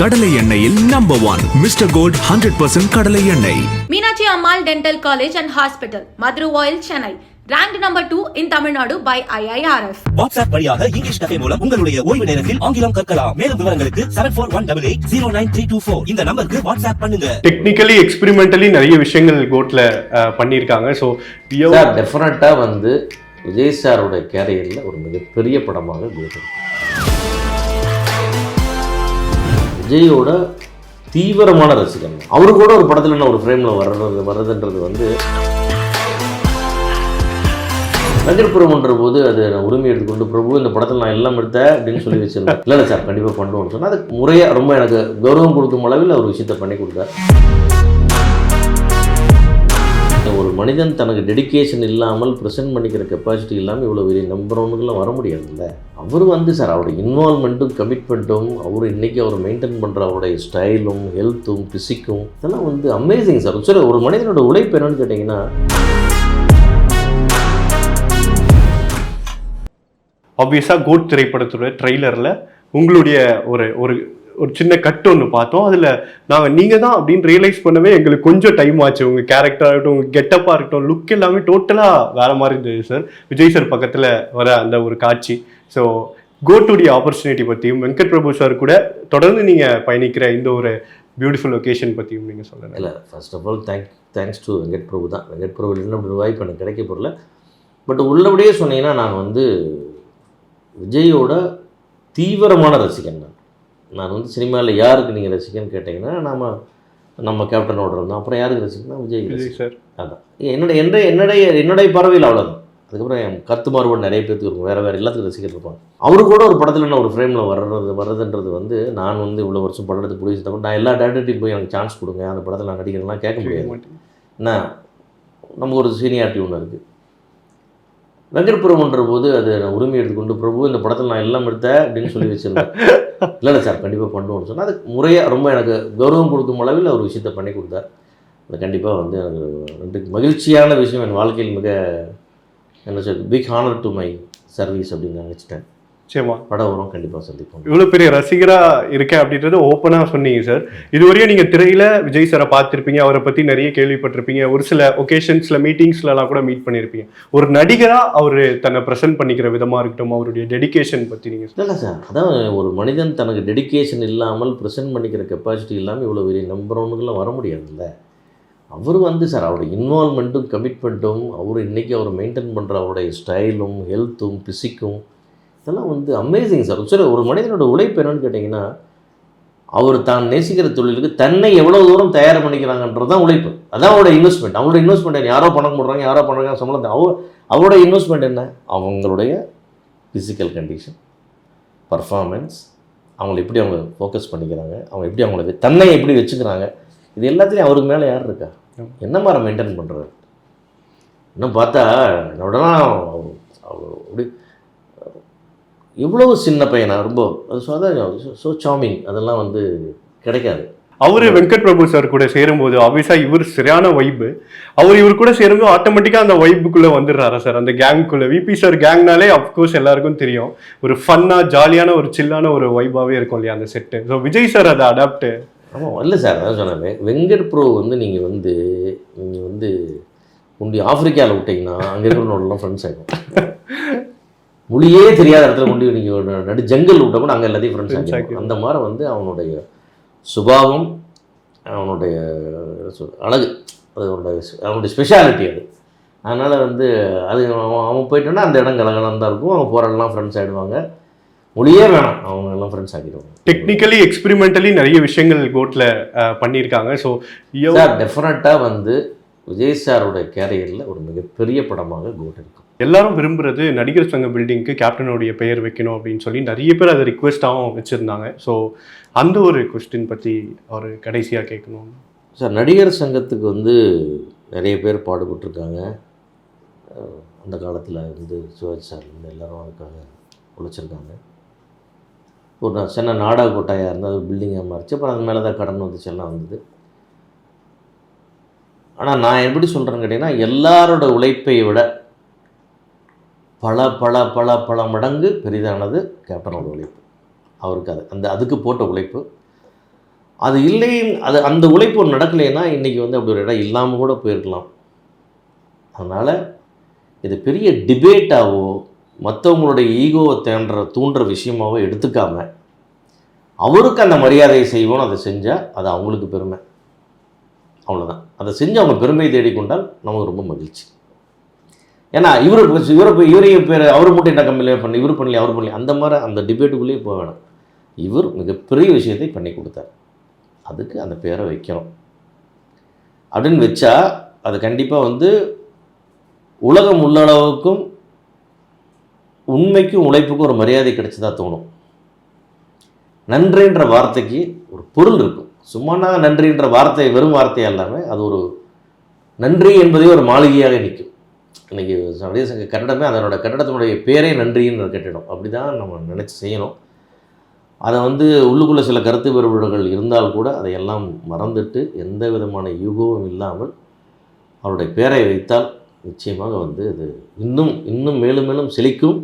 கடலை எண்ணெயில் number one mister gold hundred percent கடலை எண்ணெய். Ammal Dental College and Hospital, Madurai, Chennai. Ranked number 2 in Tamil Nadu by IIRF. WhatsApp வழியாக English கதை மூலம் உங்களுடைய ஓய்வு நேரத்தில் ஆங்கிலம் கற்கலாம். மேலும் விவரங்களுக்கு seven four one double eight zero nine three two four இந்த நம்பருக்கு வாட்ஸ்அப் பண்ணுங்க. டெக்னிக்கலி எக்ஸ்பெரிமெண்டலி நிறைய விஷயங்கள் கோட்ல பண்ணியிருக்காங்க. ஸோ சார் டெஃபினட்டாக வந்து விஜய் சாரோட கேரியரில் ஒரு மிகப்பெரிய படமாக குரு விஜயோட தீவிரமான ரசிகன். அவரு கூட ஒரு படத்தில் என்ன ஒரு ஃப்ரேமில் வர்றது வர்றதுன்றது வந்து நகர்ப்புறம்ன்ற போது அது நான் உரிமை எடுத்துக்கொண்டு பிரபு இந்த படத்தில் நான் எல்லாம் எடுத்தேன் அப்படின்னு சொல்லி வச்சிருந்தேன். இல்லை இல்லை சார் கண்டிப்பாக பண்ணுவோம்னு சொன்னால் அது முறையாக ரொம்ப எனக்கு கௌரவம் கொடுக்கும் அளவில் ஒரு விஷயத்த பண்ணி கொடுத்தார். மனிதன் தனக்கு டெடிகேஷன் இல்லாமல் ப்ரெசென்ட் பண்ணிக்கிற கெப்பாசிட்டி இல்லாமல் இவ்வளோ பெரிய நம்பர் வர முடியாதுல்ல? அவர் வந்து சார் அவருடைய இன்வால்மெண்ட்டும் கமிட்மெண்ட்டும் அவர் இன்றைக்கி அவர் மெயின்டைன் பண்ணுற அவருடைய ஸ்டைலும் ஹெல்த்தும் ஃபிசிக்கும் இதெல்லாம் வந்து அமேசிங் சார் சார் ஒரு மனிதனோட உழைப்பு என்னன்னு கேட்டிங்கன்னா ஆப்வியஸாக கோட் திரைப்படத்துடைய ட்ரெய்லரில் உங்களுடைய ஒரு ஒரு ஒரு சின்ன கட் ஒன்று பார்த்தோம். அதில் நாங்கள் நீங்கள் தான் அப்படின்னு ரியலைஸ் பண்ணவே எங்களுக்கு கொஞ்சம் டைம் ஆச்சு. உங்கள் கேரக்டராக இருக்கட்டும் உங்கள் கெட்டப்பாக இருக்கட்டும் லுக் எல்லாமே டோட்டலாக வேறு மாதிரி இருந்தது சார் விஜய் சார் பக்கத்தில் வர அந்த ஒரு காட்சி. ஸோ கோட்டுடைய ஆப்பர்ச்சுனிட்டி பற்றியும் வெங்கட் பிரபு சார் கூட தொடர்ந்து நீங்கள் பயணிக்கிற இந்த ஒரு பியூட்டிஃபுல் லொகேஷன் பற்றியும் நீங்கள் சொல்லலாம். இல்லை first of all thank thanks to Venkat Prabhu தான். வெங்கட் பிரபு இல்லைன்னு அப்படி வாய்ப்பு எனக்கு கிடைக்க பொருள் பட் உள்ளபடியே சொன்னீங்கன்னா நான் வந்து விஜயோட தீவிரமான ரசிகன் நான். நான் வந்து சினிமாவில் யாருக்கு நீங்கள் ரசிகன்னு கேட்டிங்கன்னா நாம நம்ம கேப்டனோட இருந்தோம் அப்புறம் யாருக்கு ரசிக்கணும் விஜய் சார். அதான். என்னுடைய என்னுடைய என்னுடைய என்னுடைய பறவையில் அவ்வளோதான் அதுக்கப்புறம் என் கருத்து மாறுபாடு நிறைய பேருக்கு இருக்கும். வேறு வேறு எல்லாத்துக்கும் ரசிகர் இருப்பாங்க. அவரு கூட ஒரு படத்தில் என்ன ஒரு ஃப்ரேமில் வர்றது வர்றதுன்றது வந்து நான் வந்து இவ்வளோ வருஷம் படம் எடுத்து பிடிச்சி நான் எல்லா டேரக்டர்ட்டையும் போய் எனக்கு சான்ஸ் கொடுங்க. அந்த படத்தில் நான் நடிக்கிறேன்லாம் கேட்க முடியாது. என்ன நமக்கு ஒரு சீனியாரிட்டி ஒன்று இருக்குது வெங்கட்புரம்ன்ற போது அது நான் உரிமை எடுத்துக்கொண்டு பிரபு இந்த படத்தில் நான் எல்லாம் எடுத்தேன் அப்படின்னு சொல்லி வச்சிருந்தேன். இல்லை இல்லை சார் கண்டிப்பாக பண்ணுவோம்னு சொன்னால் அது முறையாக ரொம்ப எனக்கு கௌரவம் கொடுக்கும் அளவில் ஒரு விஷயத்த பண்ணி கொடுத்தார். அது கண்டிப்பாக வந்து எனக்கு ரெண்டு மகிழ்ச்சியான விஷயம். என் வாழ்க்கையில் மிக என்ன சொல் big honour to my service அப்படின்னு நினச்சிட்டேன். சரிம்மா படம் வரும் கண்டிப்பாக சந்திப்போம். இவ்வளோ பெரிய ரசிகரா இருக்கேன் அப்படின்றது ஓப்பனாக சொன்னீங்க சார் இதுவரையும் நீங்கள் திரையில விஜய் சாரை பார்த்துருப்பீங்க அவரை பற்றி நிறைய கேள்விப்பட்டிருப்பீங்க. ஒரு சில ஒகேஷன்ஸில் மீட்டிங்ஸ்லலாம் கூட மீட் பண்ணியிருப்பீங்க ஒரு நடிகரா அவர் தன்னை ப்ரெசென்ட் பண்ணிக்கிற விதமாக இருக்கட்டும் அவருடைய டெடிகேஷன் பற்றி நீங்கள் இல்லை சார் அதான் ஒரு மனிதன் தனக்கு டெடிகேஷன் இல்லாமல் ப்ரெசென்ட் பண்ணிக்கிற கெப்பாசிட்டி இல்லாமல் இவ்வளோ பெரிய நம்பர் ஒன்றுக்கெல்லாம் வர முடியாதுல்ல. அவர் வந்து சார் அவருடைய இன்வால்மெண்ட்டும் கமிட்மெண்ட்டும் அவர் இன்றைக்கி அவர் மெயின்டைன் பண்ணுற அவருடைய ஸ்டைலும் ஹெல்த்தும் ஃபிசிக்கும் இதெல்லாம் வந்து அமேசிங் சார் சரி ஒரு மனிதனோட உழைப்பு என்னன்னு கேட்டிங்கன்னா அவர் தான் நேசிக்கிற தொழிலுக்கு தன்னை எவ்வளோ தூரம் தயார் பண்ணிக்கிறாங்கன்றது தான் உழைப்பு. அதான் அவரோட இன்வெஸ்ட்மெண்ட் அவங்களோட இன்வெஸ்ட்மெண்ட் யாரோ பணம் போடுறாங்க யாரோ பண்ணுறாங்க சம்பளம் அவர் அவரோட இன்வெஸ்ட்மெண்ட் என்ன? அவங்களுடைய ஃபிசிக்கல் கண்டிஷன் பர்ஃபார்மன்ஸ் அவங்கள எப்படி அவங்க ஃபோக்கஸ் பண்ணிக்கிறாங்க அவங்க எப்படி அவங்கள தன்னை எப்படி வச்சுக்கிறாங்க இது எல்லாத்துலேயும் அவருக்கு மேலே யார் இருக்கா? என்ன மாதிரி மெயின்டைன் பண்ணுறாரு இன்னும் பார்த்தா அவர் அப்படி எவ்வளோ சின்ன பையனா? ரொம்ப அது சொதான் ஸோ சாமிங் அதெல்லாம் வந்து கிடைக்காது. அவர் வெங்கட் பிரபு சார் கூட சேரும்போது ஆப்வியஸாக இவர் சரியான வைப்பு அவர் இவர் கூட சேரும்போது ஆட்டோமேட்டிக்காக அந்த வைப்புக்குள்ளே வந்துடுறாரா சார் அந்த கேங்குக்குள்ளே விபி சார் கேங்னாலே அஃப்கோர்ஸ் எல்லாருக்கும் தெரியும். ஒரு ஃபன்னாக ஜாலியான ஒரு சில்லான ஒரு வைப்பாகவே இருக்கும் இல்லையா அந்த செட்டு ஸோ விஜய் சார் அதை அடாப்ட் ஆமாம் இல்லை சார் அதான் சொன்னேன். வெங்கட் ப்ரோ வந்து நீங்கள் வந்து நீங்கள் வந்து முந்தி ஆப்பிரிக்காவில் விட்டீங்கன்னா அங்கே இருக்கிறவனோடலாம் ஃப்ரெண்ட்ஸ் ஆகிடும் மொழியே தெரியாத இடத்துல கொண்டு நீங்கள் நடு ஜங்கல் விட்ட கூட அங்கே எல்லாத்தையும் ஃப்ரெண்ட்ஸ் ஆகிடும். அந்த மாதிரி வந்து அவனுடைய சுபாவம் அவனுடைய அழகு அது அவனுடைய அவனுடைய ஸ்பெஷாலிட்டி அது. அதனால் வந்து அது அவன் அவன் போயிட்டோன்னா அந்த இடம் கலகலம் தான் இருக்கும். அவன் போகிறதெல்லாம் ஃப்ரெண்ட்ஸ் ஆகிடுவாங்க மொழியே வேணாம். அவங்க எல்லாம் ஃப்ரெண்ட்ஸ் ஆக்கிடுவாங்க. டெக்னிக்கலி எக்ஸ்பெரிமெண்டலி நிறைய விஷயங்கள் கோட்ல பண்ணியிருக்காங்க. ஸோ சார் டெஃபினட்டாக வந்து விஜய் சாரோட கேரியரில் ஒரு மிகப்பெரிய படமாக கோட் இருக்கும் எல்லாரும் விரும்புறது நடிகர் சங்க பில்டிங்க்கு கேப்டனுடைய பெயர் வைக்கணும் அப்படின்னு சொல்லி நிறைய பேர் அதை ரிக்வெஸ்டாகவும் வச்சுருந்தாங்க. ஸோ அந்த ஒரு கொஸ்டின் பற்றி அவர் கடைசியாக கேட்கணும். சார் நடிகர் சங்கத்துக்கு வந்து நிறைய பேர் பாடுபட்டிருக்காங்க. அந்த காலத்தில் வந்து சிவாஜி சார் இருந்து எல்லோரும் அதுக்காக உழைச்சிருக்காங்க. ஒரு நான் சின்ன நாடக கொட்டாயாக இருந்தால் அது பில்டிங்காக மாறிச்சு. அப்புறம் அது மேலே தான் கடன் வந்துச்சு எல்லாம் வந்தது. ஆனால் நான் எப்படி சொல்கிறேன்னு கேட்டிங்கன்னா எல்லாரோட உழைப்பை விட பல பல பல பல மடங்கு பெரிதானது கேப்டனோட உழைப்பு. அவருக்கு அது அந்த அதுக்கு போட்ட உழைப்பு. அது இல்லை அது அந்த உழைப்பு ஒன்று நடக்கலைன்னா இன்றைக்கி வந்து அப்படி ஒரு இடம் இல்லாமல் கூட போயிருக்கலாம். அதனால் இது பெரிய டிபேட்டாகவோ மற்றவங்களுடைய ஈகோவை தேன்ற தூண்டுற விஷயமாவோ எடுத்துக்காம அவருக்கு அந்த மரியாதையை செய்வோம் அதை செஞ்சால் அது அவங்களுக்கு பெருமை. அவ்வளோதான் அதை செஞ்சு அவங்க பெருமையை தேடிக்கொண்டால் நமக்கு ரொம்ப மகிழ்ச்சி. ஏன்னா இவர் இவரை போய் இவரையும் பேர் அவர் மட்டும் என்ன கம்பெனியில் பண்ணி இவர் பண்ணல அவர் பண்ணல அந்த மாதிரி அந்த டிபேட்டுக்குள்ளேயே போக வேணாம். இவர் மிகப்பெரிய விஷயத்தை பண்ணி கொடுத்தார். அதுக்கு அந்த பேரை வைக்கணும் அப்படின்னு வச்சா அது கண்டிப்பாக வந்து உலகம் உள்ள அளவுக்கும் உண்மைக்கும் உழைப்புக்கும் ஒரு மரியாதை கிடைச்சதா தோணும். நன்றின்ற வார்த்தைக்கு ஒரு பொருள் இருக்கும். சும்மானா நன்றின்ற வார்த்தை வெறும் வார்த்தையாக இல்லாமல் அது ஒரு நன்றி என்பதே ஒரு மாளிகையாக நிற்கும். இன்றைக்கி சர்வதேச சங்க கட்டடமே அதனோட கட்டடத்தினுடைய பேரே நன்றின்னு கட்டிடம் அப்படி தான் நம்ம நினச்சி செய்யணும். அதை வந்து உள்ளுக்குள்ளே சில கருத்து வேறுபாடுகள் இருந்தால் கூட அதையெல்லாம் மறந்துட்டு எந்த விதமான யூகமும் இல்லாமல் அவருடைய பேரை வைத்தால் நிச்சயமாக வந்து அது இன்னும் இன்னும் மேலும் மேலும் செழிக்கும்.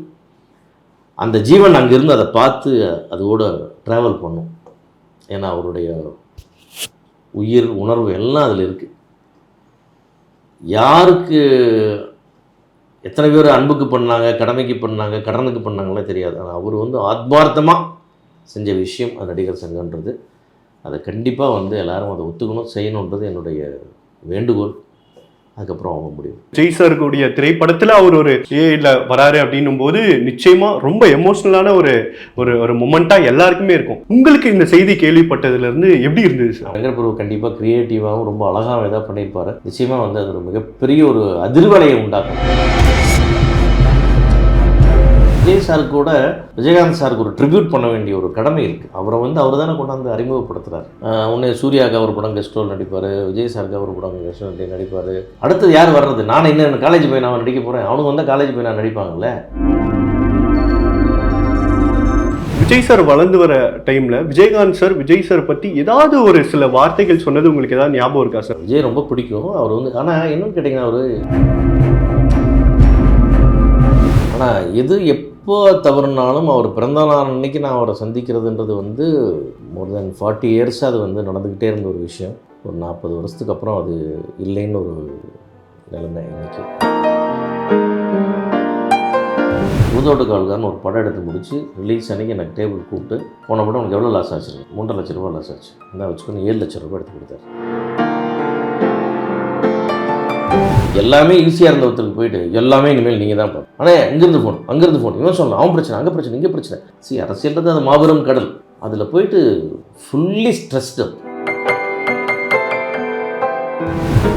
அந்த ஜீவன் அங்கிருந்து அதை பார்த்து அதோட ட்ராவல் பண்ணும். ஏன்னா அவருடைய உயிர் உணர்வு எல்லாம் அதில் இருக்குது யாருக்கு எத்தனை பேர் அன்புக்கு பண்ணாங்க கடமைக்கு பண்ணாங்க கடனுக்கு பண்ணாங்களே தெரியாது. ஆனால் அவர் வந்து ஆத்மார்த்தமாக செஞ்ச விஷயம் அந்த நடிகர் சங்கன்றது அதை கண்டிப்பாக வந்து எல்லோரும் அதை ஒத்துக்கணும் செய்யணுன்றது என்னுடைய வேண்டுகோள். அதுக்கப்புறம் அவங்க முடியும் விஜய் சாருக்குடைய திரைப்படத்துல அவர் ஒரு ஏல வராரு அப்படின்னும் போது நிச்சயமா ரொம்ப எமோஷனலான ஒரு ஒரு ஒரு மொமெண்டா எல்லாருக்குமே இருக்கும். உங்களுக்கு இந்த செய்தி கேள்விப்பட்டதுல இருந்து எப்படி இருந்தது சார்? பிரபு கண்டிப்பாக க்ரியேட்டிவாகவும் ரொம்ப அழகாக இதாக பண்ணியிருப்பாரு. நிச்சயமாக வந்து அது ஒரு மிகப்பெரிய ஒரு அதிர்வலையை உண்டாக்கும். விஜய் சாருக்கு கூட விஜயகாந்த் சாருக்கு ஒரு ட்ரிபியூட் பண்ண வேண்டிய ஒரு கடமை இருக்குது அவரை வந்து அவர் தானே கொண்டாந்து அறிமுகப்படுத்துறாரு. உன்னை சூர்யாவுக்கு ஒரு படம் கெஸ்ட் ரோல் நடிப்பார் விஜய் சாருக்கு ஒரு படம் கெஸ்ட் ரோல் நடிப்பார். அடுத்தது யார் வர்றது? நான் இன்னும் காலேஜ் போய் நான் நடிக்க போகிறேன் அவனுக்கு வந்தால் காலேஜ் போய் நான் நடிப்பாங்கல்ல? விஜய் சார் வளர்ந்து வர டைம்ல விஜயகாந்த் சார் விஜய் சார் பத்தி ஏதாவது ஒரு சில வார்த்தைகள் சொன்னது உங்களுக்கு ஏதாவது ஞாபகம் இருக்கா சார்? விஜய் ரொம்ப பிடிக்கும். அவர் வந்து ஆனால் என்னன்னு கேட்டிங்கன்னா அவர் ஆனால் எது எப்போ தவறுனாலும் அவர் பிறந்த நாள் அன்னைக்கு நான் அவரை சந்திக்கிறதுன்றது வந்து மோர் தென் ஃபார்ட்டி இயர்ஸாக அது வந்து நடந்துக்கிட்டே இருந்த ஒரு விஷயம். ஒரு நாற்பது வருஷத்துக்கு அப்புறம் அது இல்லைன்னு ஒரு நிலைமை இன்னைக்கு பூதோட்டு கால்காரன் ஒரு படம் எடுத்து முடிச்சு ரிலீஸ் அன்னைக்கு எனக்கு டேபிள் கூப்பிட்டு போன படம் உனக்கு எவ்வளோ லாஸ் ஆச்சு மூன்றரை லட்ச ரூபா லாஸ் ஆச்சு. என்ன வச்சுக்கணும் ஏழு லட்ச ரூபா எடுத்து கொடுத்தாரு. எல்லாமே ஈஸியாக இருந்த ஒருத்தருக்கு போயிட்டு எல்லாமே இனிமேல் நீங்கள் தான் போகணும் ஆனால் இங்கேருந்து ஃபோன் அங்கேருந்து ஃபோன் இவன் சொல்லலாம் அவன் பிரச்சனை அங்கே பிரச்சனை இங்கே பிரச்சனை. சி அரசியல்ன்றது அது மாபெரும் கடல். அதில் போயிட்டு ஃபுல்லி ஸ்ட்ரெஸ்டு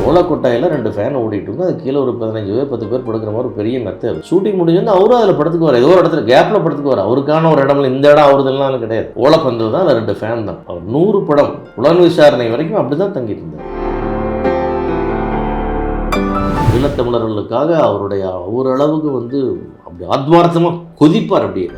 ஓலக்கொட்டாயில் ரெண்டு ஃபேன் ஓடிட்டு இருக்கும் அது கீழே ஒரு பதினஞ்சு பேர் பத்து பேர் படுக்கிற மாதிரி ஒரு பெரிய மெத்தை. ஷூட்டிங் முடிஞ்சிருந்து அவரும் அதில் படுத்துக்குவார். ஏதோ ஒரு இடத்துல கேப்பில் படுத்துக்குவார். அவருக்கான ஒரு இடம்ல இந்த இடம் அவருதெல்லாம் கிடையாது. ஓலப்பந்தல் தான் அதில் ரெண்டு ஃபேன் தான். அவர் நூறு படம் புலன் விசாரணை வரைக்கும் அப்படி தான் தங்கிட்டு இருந்தார். ஈழத்தமிழர்களுக்காக அவருடைய ஓரளவுக்கு வந்து அப்படி ஆத்மார்த்தமாக கொதிப்பார் அப்படியே.